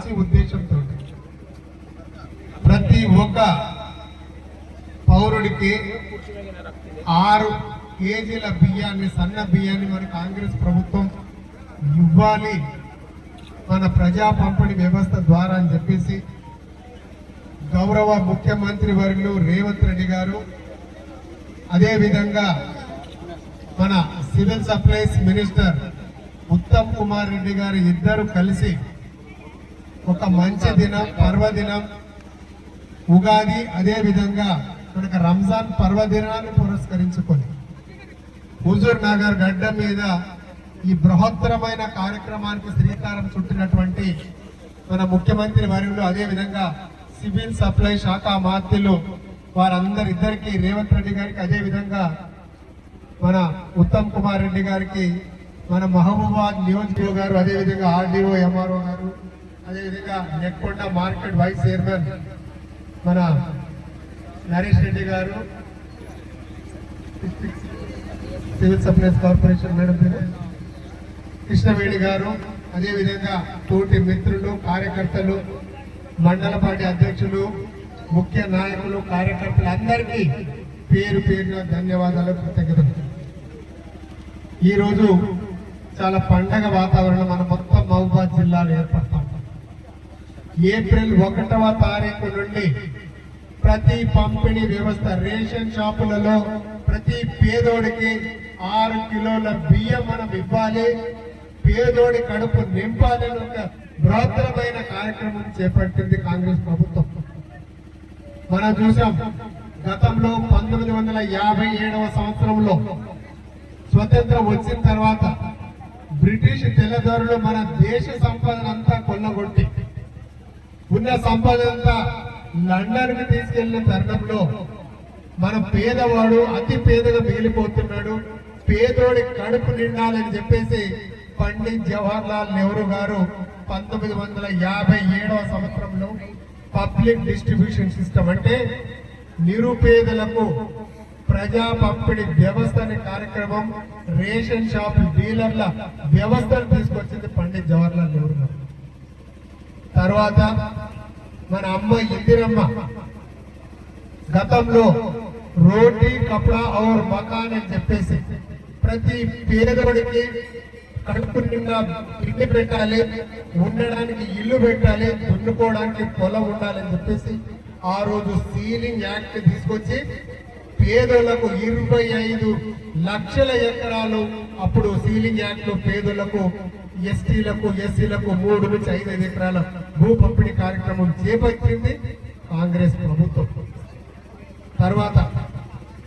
మంచి ఉద్దేశంతో ప్రతి ఒక్క పౌరుడికి ఆరు కేజీల బియ్యాన్ని సన్న బియ్యాన్ని మన కాంగ్రెస్ ప్రభుత్వం ఇవ్వాలి. మన ప్రజా పంపిణీ వ్యవస్థ ద్వారా అని చెప్పేసి గౌరవ ముఖ్యమంత్రి వర్యులు రేవంత్ రెడ్డి గారు అదేవిధంగా మన civil supplies minister Uttam Kumar Reddy గారు ఇద్దరు కలిసి ఒక మంచి దినం పర్వదినం ఉగాది అదే విధంగా మనకు రంజాన్ పర్వదినాన్ని పురస్కరించుకొని హుజూర్ నగర్ గడ్డ మీద ఈ బృహత్తరమైన కార్యక్రమానికి శ్రీకారం చుట్టినటువంటి మన ముఖ్యమంత్రి వర్యులు అదేవిధంగా సివిల్ సప్లై శాఖ మాత్యులు వారందరిద్దరికీ రేవంత్ రెడ్డి గారికి అదే విధంగా మన ఉత్తమ్ కుమార్ రెడ్డి గారికి మన మహబూబాద్ నియోజకవర్గ గారు అదేవిధంగా ఆర్డీఓ ఎంఆర్ఓ గారు అదేవిధంగా నెక్కొండ మార్కెట్ వైస్ చైర్మన్ మన నరేష్ రెడ్డి గారు సివిల్ సప్లైస్ కార్పొరేషన్ మేడం పేరు కృష్ణవేణి గారు అదేవిధంగా తోటి మిత్రులు కార్యకర్తలు మండల పార్టీ అధ్యక్షులు ముఖ్య నాయకులు కార్యకర్తలు అందరికీ పేరు పేరున ధన్యవాదాలు కృతజ్ఞతలు. ఈరోజు చాలా పండగ వాతావరణం మన మొత్తం మహబూబాద్ జిల్లాలో ఏర్పడతాం ఏప్రిల్ ఒకటవ తారీఖు నుండి ప్రతి పంపిణీ వ్యవస్థ రేషన్ షాపులలో ప్రతి పేదోడికి ఆరు కిలోల బియ్యం మనం ఇవ్వాలి. పేదోడి కడుపు నింపాలని ఒక బృహత్తరమైన కార్యక్రమం చేపట్టింది కాంగ్రెస్ ప్రభుత్వం. మనం చూసాం గతంలో పంతొమ్మిది వందల యాభై ఏడవ సంవత్సరంలో స్వతంత్రం వచ్చిన తర్వాత బ్రిటిష్ తెల్లదొరలు మన దేశ సంపదనంతా కొల్లగొట్టి ఉన్న సంపద అంతా లండన్కి తీసుకెళ్ళిన తరుణంలో మన పేదవాడు అతి పేదగా మిగిలిపోతున్నాడు. పేదోడి కడుపు నిండాలని చెప్పేసి పండిత్ జవహర్ లాల్ నెహ్రూ గారు పంతొమ్మిది వందల యాభై ఏడవ సంవత్సరంలో పబ్లిక్ డిస్ట్రిబ్యూషన్ సిస్టమ్ అంటే నిరుపేదలకు ప్రజా పంపిణీ వ్యవస్థ అనే కార్యక్రమం రేషన్ షాప్ డీలర్ల వ్యవస్థను తీసుకొచ్చింది పండిత్ జవహర్లాల్ నెహ్రూ గారు. తర్వాత మన అమ్మ ఇందిరమ్మ గతంలో రోటీ కపడా ఔర్ మకాన్ అని చెప్పేసి ప్రతి పేదవాడికి కడుపు నిండా తిండి పెట్టాలి ఉండడానికి ఇల్లు పెట్టాలి దున్నుకోవడానికి పొలం ఉండాలని చెప్పేసి ఆ రోజు సీలింగ్ యాక్ట్ తీసుకొచ్చి పేదలకు ఇరవై ఐదు లక్షల ఎకరాలు అప్పుడు సీలింగ్ యాక్ట్ పేదలకు ఎస్టీలకు ఎస్సీలకు మూడు నుంచి ఐదు ఐదు ఎకరాల భూ పంపిణీ కార్యక్రమం చేపట్టింది కాంగ్రెస్ ప్రభుత్వం. తర్వాత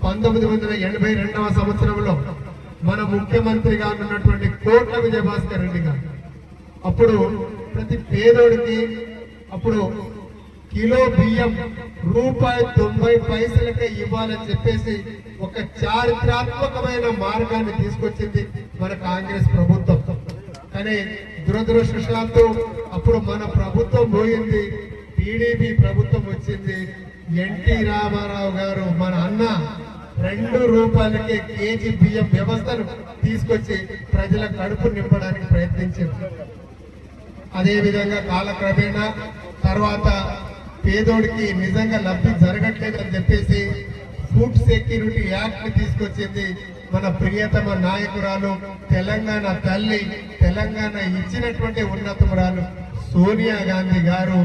పంతొమ్మిది వందల ఎనభై రెండవ సంవత్సరంలో మన ముఖ్యమంత్రిగా ఉన్నటువంటి కోట్ల విజయభాస్కర్ రెడ్డి గారు. అప్పుడు ప్రతి పేదోడికి అప్పుడు కిలో బియ్యం రూపాయి తొంభై పైసలకే ఇవ్వాలని చెప్పేసి ఒక చారిత్రాత్మకమైన మార్గాన్ని తీసుకొచ్చింది మన కాంగ్రెస్ ప్రభుత్వం. కానీ దురదృష్టవశాత్తు అప్పుడు మన ప్రభుత్వం పోయింది. టీడీపీ ప్రభుత్వం వచ్చింది. ఎన్టీ రామారావు గారు మన అన్న రెండు రూపాయలకి కేజీ బియ్యం వ్యవస్థను తీసుకొచ్చి ప్రజల కడుపు నింపడానికి ప్రయత్నించారు. అదేవిధంగా కాలక్రమేణా తర్వాత పేదోడికి నిజంగా లబ్ధి జరగట్లేదు అని చెప్పేసి ఫుడ్ సెక్యూరిటీ యాక్ట్ తీసుకొచ్చింది. మన ప్రియతమ నాయకురాలు తెలంగాణ తల్లి తెలంగాణ ఇచ్చినటువంటి ఉన్నతమురాలు సోనియా గాంధీ గారు.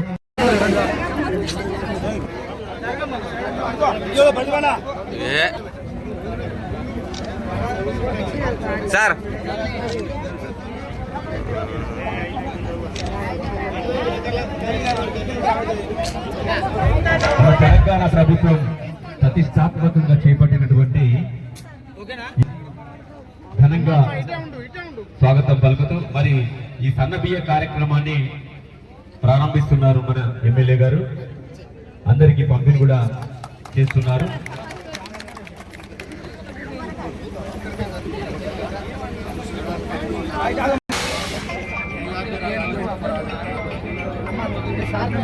సార్. తెలంగాణ ప్రభుత్వం ప్రతిష్టాత్మకంగా చేపట్టినటువంటి ఘనంగా స్వాగతం పలుకుతూ మరి ఈ సన్న బియ్య కార్యక్రమాన్ని ప్రారంభిస్తున్నారు మన ఎమ్మెల్యే గారు. అందరికీ పంపిణీ కూడా చేస్తున్నారు. సార్